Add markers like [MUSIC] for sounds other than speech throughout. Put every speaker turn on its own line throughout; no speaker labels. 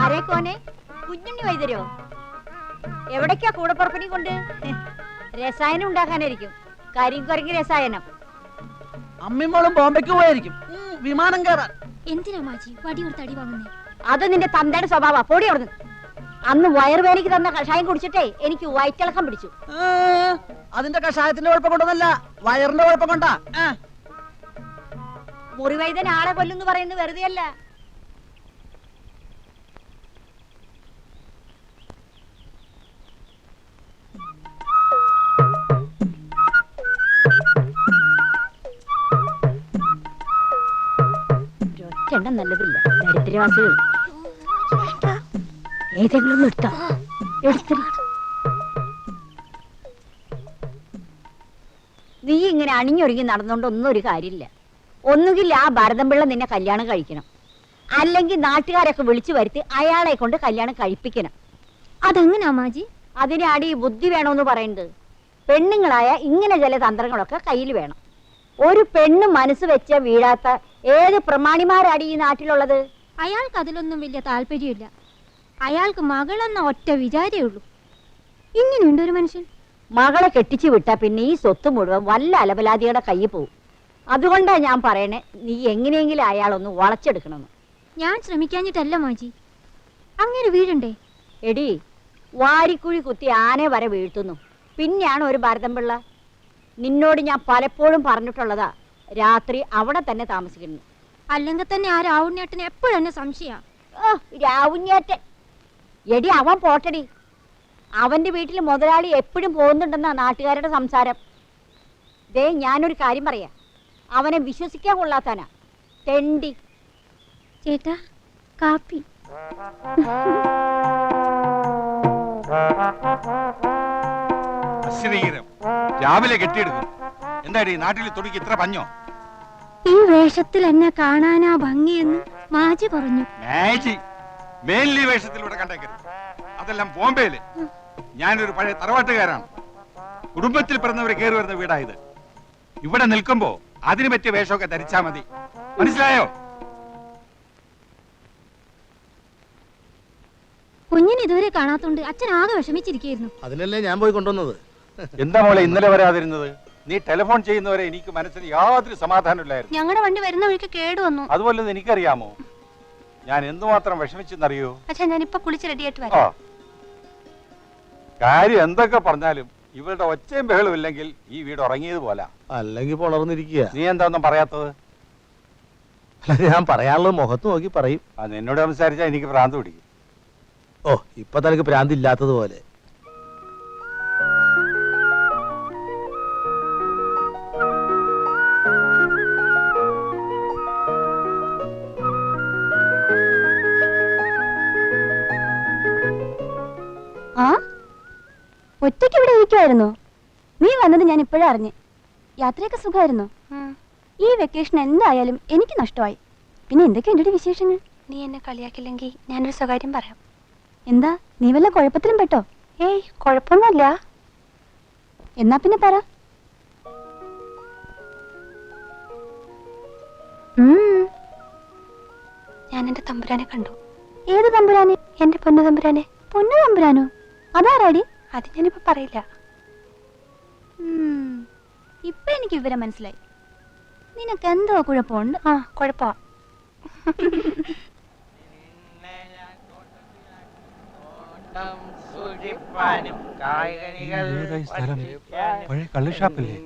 ആരേ Koné Kunjunni വൈദ്യരോ? എവിടേക്കാ കൂടപ്പുറപ്പിനെ കൊണ്ട്? രസായനം ഉണ്ടാക്കാനായിരിക്കും. കരിങ്കുരങ്ങി രസായനം.
അമ്മിമോളും ബോംബെക്ക് പോയായിരിക്കും. വിമാനം കയറാൻ.
എന്തിനാ മാജി? വടി കൊടുത്ത് അടി വാങ്ങുന്നേ?
അത് നിന്റെ തന്തയുടെ സ്വഭാവ. പൊടി അവിടുന്ന്. അന്ന് വയറുവേനയ്ക്ക് തന്ന കഷായം കുടിച്ചിട്ടേ എനിക്ക് വയറ്റിളക്കം പിടിച്ചു.
അതിന്റെ കഷായത്തിന്റെ കുഴപ്പം കൊണ്ടൊന്നല്ല വയറിന്റെ കുഴപ്പം കൊണ്ടാ.
മുറിവൈദ്യൻ ആളെ കൊല്ലുന്നു പറയുന്നത് വെറുതെ അല്ല ഒറ്റെണ്ണം നല്ലതില്ല. ദരിദ്രവാസികൾ. ഏതെങ്കിലും എടുത്തോ. എടുത്തില്ല നീ ഇങ്ങനെ അണിഞ്ഞൊരുങ്ങി നടന്നുകൊണ്ട് ഒന്നും ഒരു കാര്യമില്ല. ഒന്നുകിൽ ആ ഭരതംപിള്ള നിന്നെ കല്യാണം കഴിക്കണം. അല്ലെങ്കിൽ നാട്ടുകാരൊക്കെ വിളിച്ചു വരുത്തി അയാളെ കൊണ്ട് കല്യാണം കഴിപ്പിക്കണം.
അതെങ്ങനാ മാജി
അതിനാണ് ഈ ബുദ്ധി വേണമെന്ന് പറയുന്നത്. പെണ്ണുങ്ങളായ ഇങ്ങനെ ചില തന്ത്രങ്ങളൊക്കെ കയ്യിൽ വേണം. ഒരു പെണ്ണ് മനസ്സ് വെച്ച വീഴാത്ത ഏത് പ്രമാണിമാരാണ് ഈ നാട്ടിലുള്ളത്?
അയാൾക്ക് അതിലൊന്നും വലിയ താല്പര്യമില്ല. അയാൾക്ക് മകളെന്ന ഒറ്റ വിചാരേ ഉള്ളൂ. ഇങ്ങനെയുണ്ട് ഒരു മനുഷ്യൻ.
മകളെ കെട്ടിച്ചു വിട്ടാ പിന്നെ ഈ സ്വത്ത് മുഴുവൻ വല്ല അലപലാതിയുടെ കയ്യിൽ പോവും. അതുകൊണ്ടാ ഞാൻ പറയണേ നീ എങ്ങനെയെങ്കിലും അയാളൊന്ന് വളച്ചെടുക്കണമെന്ന്.
ഞാൻ ശ്രമിക്കാഞ്ഞിട്ടല്ല മോജി. അങ്ങനെ വീഴണ്ടേ?
എടി വാരിക്കുഴി കുത്തി ആനെ വരെ വീഴ്ത്തുന്നു. പിന്നെയാണ് ഒരു ഭാരതം പിള്ള നിന്നോട് ഞാൻ പലപ്പോഴും പറഞ്ഞിട്ടുള്ളതാ രാത്രി അവിടെ തന്നെ താമസിക്കുന്നു.
അല്ലെങ്കിൽ തന്നെ ആ രാവുണ്ണേട്ടന് എപ്പോഴെന്നെ സംശയാ.
ഓ എടി അവൻ പോട്ടടി. അവന്റെ വീട്ടിൽ മുതലാളി എപ്പോഴും പോകുന്നുണ്ടെന്നാ നാട്ടുകാരുടെ സംസാരം. ദേ ഞാനൊരു കാര്യം പറയാം. അവനെ വിശ്വസിക്കാൻ കൊള്ളാത്താനാ തെണ്ടി.
ചേട്ടാ കാപ്പി.
രാവിലെ കെട്ടിയിടുന്നു എന്താടി നാട്ടിൽ തുടിക്ക് ഇത്ര പഞ്ഞോ?
ഈ വേഷത്തിൽ എന്നെ കാണാനാ ഭംഗിയെന്ന് മാജി പറഞ്ഞു.
മാജി മേലി വേഷത്തിലൂടെ കണ്ടേക്കരുത്. അതെല്ലാം ബോംബെയിൽ. ഞാനൊരു പഴയ തറവാട്ടുകാരാണ്. കുടുംബത്തിൽ പിറന്നവരെ കയറി വരുന്ന വീടായത് ഇവിടെ നിൽക്കുമ്പോ അതിന് പറ്റിയ വേഷമൊക്കെ ധരിച്ചാ മതി. മനസ്സിലായോ?
കുഞ്ഞിനെ ഇതുവരെ കാണാത്തോണ്ട് അച്ഛൻ ആകെ വിഷമിച്ചിരിക്കുന്നു
അതിനല്ലേ ഞാൻ പോയി കൊണ്ടുവന്നത്?
എന്താ മോളെ ഇന്നലെ വരാതിരുന്നത്? നീ ടെലിഫോൺ ചെയ്യുന്നവരെ എനിക്ക് മനസ്സിന് യാതൊരു സമാധാനമില്ലായിരുന്നു.
ഞങ്ങളുടെ വണ്ടി വരുന്ന വഴിക്ക് കേട് വന്നു.
അതുപോലെ എനിക്കറിയാമോ? ഞാൻ എന്തുമാത്രം വിഷമിച്ചെന്നറിയോ?
അച്ഛാ ഞാൻ ഇപ്പൊ കുളിച്ച് റെഡിയായിട്ട്
വരാം. കാര്യം എന്തൊക്കെ പറഞ്ഞാലും ഇവരുടെ ഒച്ചയും ബഹളും ഇല്ലെങ്കിൽ ഈ വീട് ഉറങ്ങിയത് പോലെ
അല്ലെങ്കിൽ പൊളർന്നിരിക്കുക.
നീ എന്താ ഒന്നും പറയാത്തത്?
അല്ല ഞാൻ പറയാനുള്ളത് മുഖത്ത് നോക്കി പറയും.
അത് എന്നോട് സംസാരിച്ചാൽ എനിക്ക് ഭ്രാന്ത് പിടിക്കും.
ഓ ഇപ്പൊ തനിക്ക് ഭ്രാന്ത് ഇല്ലാത്തതുപോലെ
ആ? ഒറ്റയ്ക്ക് ഇവിടെ ഇരിക്കുമായിരുന്നു നീ വന്നത് ഞാൻ ഇപ്പോഴറിഞ്ഞു അറിഞ്ഞ്. യാത്രയൊക്കെ സുഖമായിരുന്നു. ഈ വെക്കേഷൻ എന്തായാലും എനിക്ക് നഷ്ടമായി. പിന്നെ എന്തൊക്കെയുണ്ട് ഒരു വിശേഷങ്ങൾ?
നീ എന്നെ കളിയാക്കില്ലെങ്കിൽ ഞാനൊരു സ്വകാര്യം പറയാം.
എന്താ? നീ വല്ല കുഴപ്പത്തിലും പെട്ടോ?
ഏയ് കുഴപ്പമൊന്നുമില്ല.
എന്നാ പിന്നെ പറ.
ഞാൻ എന്റെ തമ്പുരാനെ കണ്ടു.
ഏത് തമ്പുരാനെ?
എന്റെ പൊന്നു തമ്പുരാനെ.
പൊന്നു തമ്പുരാനോ? അതാരാടി?
അത് ഞാനിപ്പോ പറയില്ല.
ഇപ്പൊ എനിക്ക് വിവരം മനസ്സിലായി. നിനക്ക് എന്തോ കുഴപ്പമുണ്ട്?
ആ കുഴപ്പമാ.
സ്ഥലം? പഴയ കള്ളുഷാപ്പല്ലേ?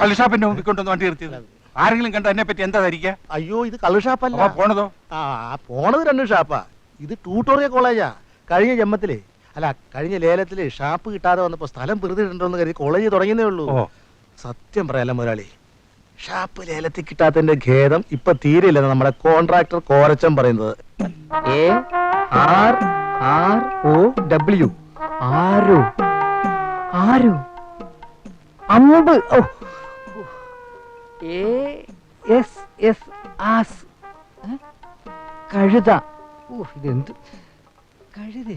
കള്ളുഷാപ്പിന്റെ മുമ്പിൽ കൊണ്ടൊന്ന് വണ്ടി നിർത്തിയത്? ആരെങ്കിലും കണ്ട എന്നെ പറ്റി എന്താ ധരിക്കുക
അയ്യോ ഇത് കള്ളു ഷാപ്പല്ല.
പോണതോ?
ആ പോണത് രണ്ട് ഷാപ്പാ. ഇത് ട്യൂട്ടോറിയൽ കോളേജാ കഴിഞ്ഞ ജന്മത്തിലേ അല്ല കഴിഞ്ഞ ലേലത്തിൽ ഷാപ്പ് കിട്ടാതെ വന്നപ്പോ സ്ഥലം വെറുതെണ്ടോന്ന് കരുതി കോളേജ് തുടങ്ങിയതേ ഉള്ളൂ. സത്യം പറയാല മുതലാളി ഷാപ്പ് ലേലത്തിൽ കിട്ടാത്തതിന്റെ ഖേദം ഇപ്പൊ തീരെയില്ലെന്ന് നമ്മുടെ കോൺട്രാക്ടർ കോരച്ചൻ പറയുന്നത്.
A R R O W. Arrow? Arrow? അമ്പ്. ഓ. A S S ass. കഴുത. ഇതെന്ത്? കഴുത.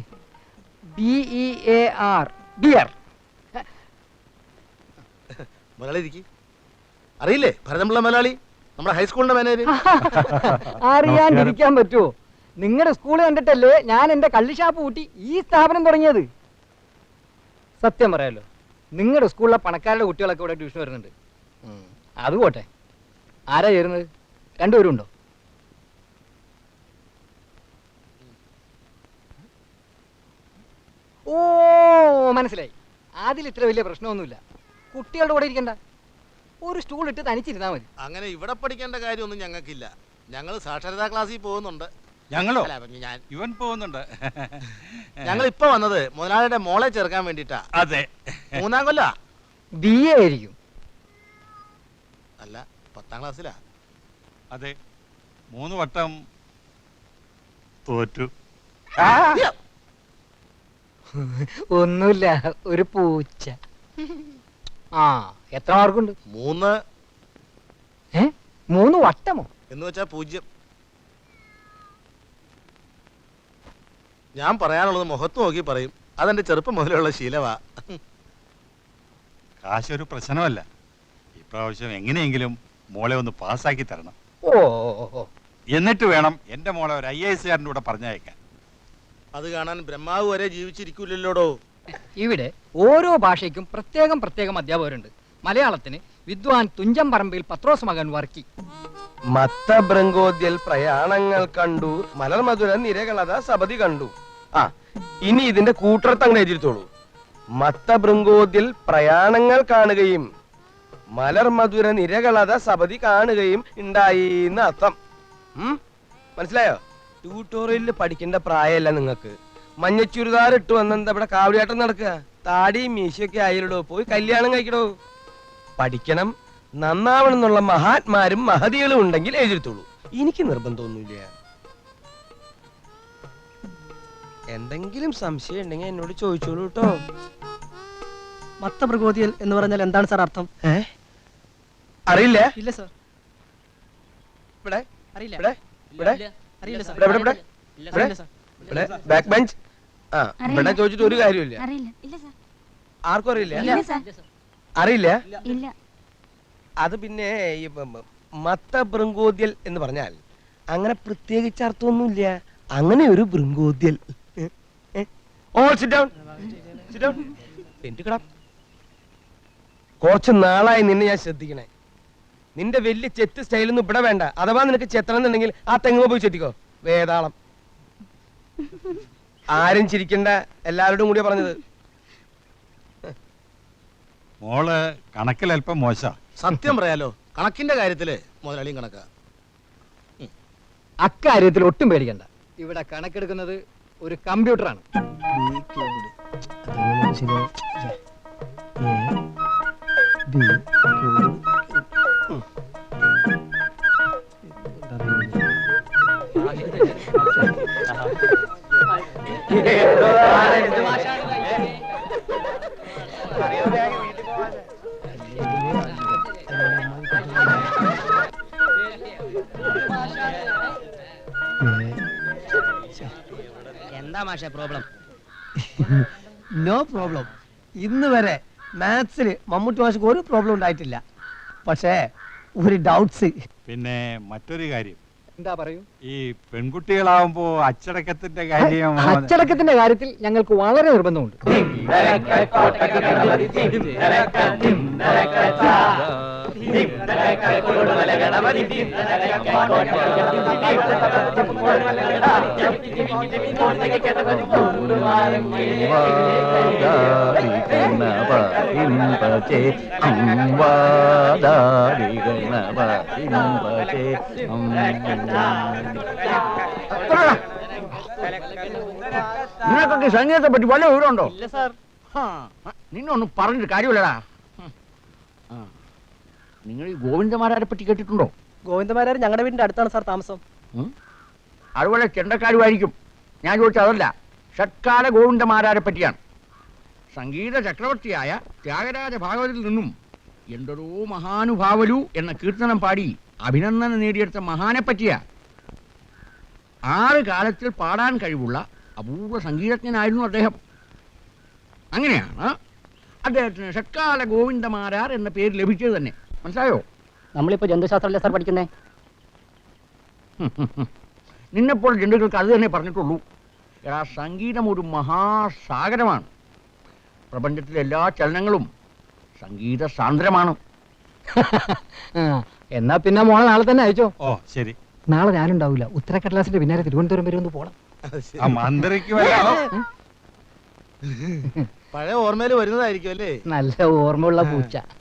B E A R beer
മുതലാളി അറിയില്ലേ? ഭരതമുള്ള മലയാളി നമ്മുടെ ഹൈസ്കൂളിന്റെ മാനേജർ [LAUGHS]
അറിയാണ്ടിരിക്കാൻ പറ്റുമോ നിങ്ങളുടെ സ്കൂൾ കണ്ടിട്ടല്ലേ ഞാൻ എന്റെ കള്ളി ഷാപ്പ് കൂട്ടി ഈ സ്ഥാപനം തുടങ്ങിയത്? സത്യം പറയാലോ നിങ്ങളുടെ സ്കൂളിലെ പണക്കാരുടെ കുട്ടികളൊക്കെ ഇവിടെ ട്യൂഷൻ വരുന്നുണ്ട്. അത് പോട്ടെ. ആരാ ചേരുന്നത്? രണ്ടുപേരും ഉണ്ടോ ഓ മനസ്സിലായി. അതിൽ ഇത്ര വലിയ പ്രശ്നമൊന്നുമില്ല. കുട്ടികളുടെ കൂടെ ഇരിക്കണ്ട. ഒരു സ്റ്റൂൾ ഇട്ട് തനിച്ചിരുന്നാ മതി.
അങ്ങനെ ഇവിടെ പഠിക്കേണ്ട കാര്യമൊന്നും ഞങ്ങൾക്കില്ല. ഞങ്ങൾ സാക്ഷരതാ ക്ലാസ്സിൽ പോകുന്നുണ്ട്.
ഞങ്ങളോ?
അല്ല, ഞാൻ
ഇവൻ പോകുന്നുണ്ട്.
ഞങ്ങൾ ഇപ്പൊ വന്നത് മുതലാളിയുടെ മോളെ ചേർക്കാൻ വേണ്ടിട്ടാ
അതെ.
മൂന്നാം കൊല്ല?
ബി എ ആയിരിക്കും.
അല്ല പത്താം ക്ലാസ്സിലാ.
അതെ. മൂന്ന് വട്ടം തോറ്റു.
ഒന്നുമില്ല ഒരു പൂച്ച. ആ എത്ര മാർക്കുണ്ട്?
മൂന്ന്.
ഏ? മൂന്ന് വട്ടമോ?
എന്ന് വെച്ചാ പൂജ്യം. ഞാൻ പറയാനുള്ളത് മുഖത്ത് നോക്കി പറയും. അതെന്റെ ചെറുപ്പം മുതലുള്ള ശീലവാ
കാശൊരു ഒരു പ്രശ്നമല്ല. ഇപ്രാവശ്യം എങ്ങനെയെങ്കിലും മോളെ ഒന്ന് പാസ്സാക്കി തരണം.
ഓ.
എന്നിട്ട് വേണം എന്റെ മോളെ ഒരു ഐ എസ് കാരന്റെ കൂടെ പറഞ്ഞയക്കാൻ.
അത് കാണാൻ ബ്രഹ്മാവ് വരെ ജീവിച്ചിരിക്കൂലല്ലോടോ?
ഇവിടെ ഓരോ ഭാഷയ്ക്കും പ്രത്യേകം പ്രത്യേകം അധ്യാപകരുണ്ട്. മലയാളത്തിന് വിദ്വാൻ തുഞ്ചം പറമ്പിൽ പത്രോസ് മകൻ വർക്കി.
മത്തഭൃങ്കോദ്യൽ പ്രയാണങ്ങൾ കണ്ടു. മലർമധുര നിരകളത സബതി കണ്ടു. ആ ഇനി ഇതിന്റെ കൂട്ടർത്ത് അങ്ങനെ എഴുതിത്തോളൂ മത്തഭൃങ്കോദ്യൽ പ്രയാണങ്ങൾ കാണുകയും മലർമധുര നിരകളത സപതി കാണുകയും ഉണ്ടായി എന്ന് അർത്ഥം മനസ്സിലായോ? ട്യൂട്ടോറിയലിൽ പഠിക്കേണ്ട പ്രായമല്ല നിങ്ങൾക്ക് മഞ്ഞ ചുരിദാർ ഇട്ട് വന്നെന്താ ഇവിടെ കാവടിയാട്ടം നടക്കുക? താടിയും മീശയൊക്കെ ആയിരടോ പോയി കല്യാണം കഴിക്കടോ പഠിക്കണം. നന്നാവണം എന്നുള്ള മഹാത്മാരും മഹതികളും ഉണ്ടെങ്കിൽ എഴുതിത്തോളൂ എനിക്ക് നിർബന്ധമൊന്നുമില്ല. എന്തെങ്കിലും സംശയം ഉണ്ടെങ്കിൽ എന്നോട് ചോദിച്ചോളൂ കേട്ടോ.
മത്തപ്രകോതിയൽ എന്ന് പറഞ്ഞാൽ എന്താണ് സാർ അർത്ഥം?
ഏ? അറിയില്ല.
ഇല്ല സാർ.
ഇവിടെ.
അറിയില്ല.
ഇവിടെ. ഇവിടെ.
അറിയില്ല
ഇവിടെ ഇവിടെ ബാക്ക് ബെഞ്ച് ആ ഇവിടെ ചോദിച്ചിട്ട് ഒരു കാര്യമില്ല
അറിയില്ല. ഇല്ല സാർ.
ആർക്കും അറിയില്ല.
ഇല്ല സാർ.
അറിയില്ല?
ഇല്ല.
അത് പിന്നെ ഈ ബ- ബ- മത്തഭൃങ്കോദ്യൽ എന്ന് പറഞ്ഞാൽ അങ്ങനെ പ്രത്യേകിച്ച് അർത്ഥമൊന്നുമില്ല. അങ്ങനെ ഒരു ഭൃങ്കോദ്യൽ. All sit down sit down കിടാ കുറച്ച് നാളായി നിന്നെ ഞാൻ ശ്രദ്ധിക്കണേ. നിന്റെ വലിയ ചെത്ത് സ്റ്റൈലൊന്നും ഇവിടെ വേണ്ട. അഥവാ നിനക്ക് ചെത്തണം എന്നുണ്ടെങ്കിൽ ആ തെങ്ങുമ്പോ പോയി ചെത്തിക്കോ. വേതാളം. ആരും ചിരിക്കണ്ട. എല്ലാവരോടും കൂടിയാ പറഞ്ഞത്.
മോൾ കണക്കിൽ അല്പം മോശ.
സത്യം പറയാലോ കണക്കിന്റെ കാര്യത്തിൽ മുതലാളിയും കണക്കാ.
അക്കാര്യത്തിൽ ഒട്ടും പേടിക്കണ്ട. ഇവിടെ കണക്കെടുക്കുന്നത് ഒരു കമ്പ്യൂട്ടറാണ്.
എന്താ മാഷെ പ്രോബ്ലം
നോ പ്രോബ്ലം ഇന്ന് വരെ മാത്സിൽ മമ്മൂട്ടി മാഷക്ക് ഒരു പ്രോബ്ലം ഉണ്ടായിട്ടില്ല. പക്ഷേ ഒരു ഡൗട്ട്സ്
പിന്നെ മറ്റൊരു കാര്യം.
എന്താ പറയൂ?
ഈ പെൺകുട്ടികളാവുമ്പോ അച്ചടക്കത്തിന്റെ കാര്യം
അച്ചടക്കത്തിന്റെ കാര്യത്തിൽ ഞങ്ങൾക്ക് വളരെ നിർബന്ധമുണ്ട്.
നിനക്കൊക്കെ സംഗീതത്തെ പറ്റി വല്ല വിവരമുണ്ടോ? നിന്നൊന്നും പറഞ്ഞിട്ട് കാര്യമില്ലടാ. നിങ്ങൾ ഈ ഗോവിന്ദമാരാരെ പറ്റി കേട്ടിട്ടുണ്ടോ?
ഗോവിന്ദമാരാർ ഞങ്ങളുടെ വീടിന്റെ അടുത്താണ് സാർ താമസം.
അതുപോലെ ചെണ്ടക്കാരുമായിരിക്കും. ഞാൻ ചോദിച്ചതല്ല. അതല്ല ഷട്കാല ഗോവിന്ദമാരാരെ പറ്റിയാണ്. സംഗീത ചക്രവർത്തിയായ ത്യാഗരാജ ഭാഗവതിൽ നിന്നും എന്തൊരു മഹാനുഭാവലു എന്ന കീർത്തനം പാടി അഭിനന്ദനം നേടിയെടുത്ത മഹാനെ പറ്റിയ ആറ് കാലത്തിൽ പാടാൻ കഴിവുള്ള അപൂർവ സംഗീതജ്ഞനായിരുന്നു അദ്ദേഹം. അങ്ങനെയാണ് അദ്ദേഹത്തിന് ഷട്കാല ഗോവിന്ദമാരാർ എന്ന പേര് ലഭിച്ചത് തന്നെ. മനസ്സിലായോ?
നമ്മളിപ്പോ ജന്തുശാസ്ത്രമല്ലേ സാർ പഠിക്കുന്നേ?
നിന്നെപ്പോൾ ജന്തുക്കൾക്ക് അത് തന്നെ പറഞ്ഞിട്ടുള്ളൂ. എടാ സംഗീതം ഒരു മഹാസാഗരമാണ്. പ്രപഞ്ചത്തിലെ എല്ലാ ചലനങ്ങളും സംഗീത സാന്ദ്രമാണ്.
എന്നാ പിന്നെ മോളെ നാളെ തന്നെ അയച്ചോ?
ഓ ശരി.
നാളെ ഞാനുണ്ടാവില്ല ഉത്തരക്കടലാസിന്റെ പിന്നാലെ തിരുവനന്തപുരം വരെ ഒന്ന് പോണം.
ആ മന്ത്രിക്ക് വല്ല
പഴയ ഓർമ്മയിൽ വരുന്നതായിരിക്കും അല്ലേ?
നല്ല ഓർമ്മയുള്ള പൂച്ച.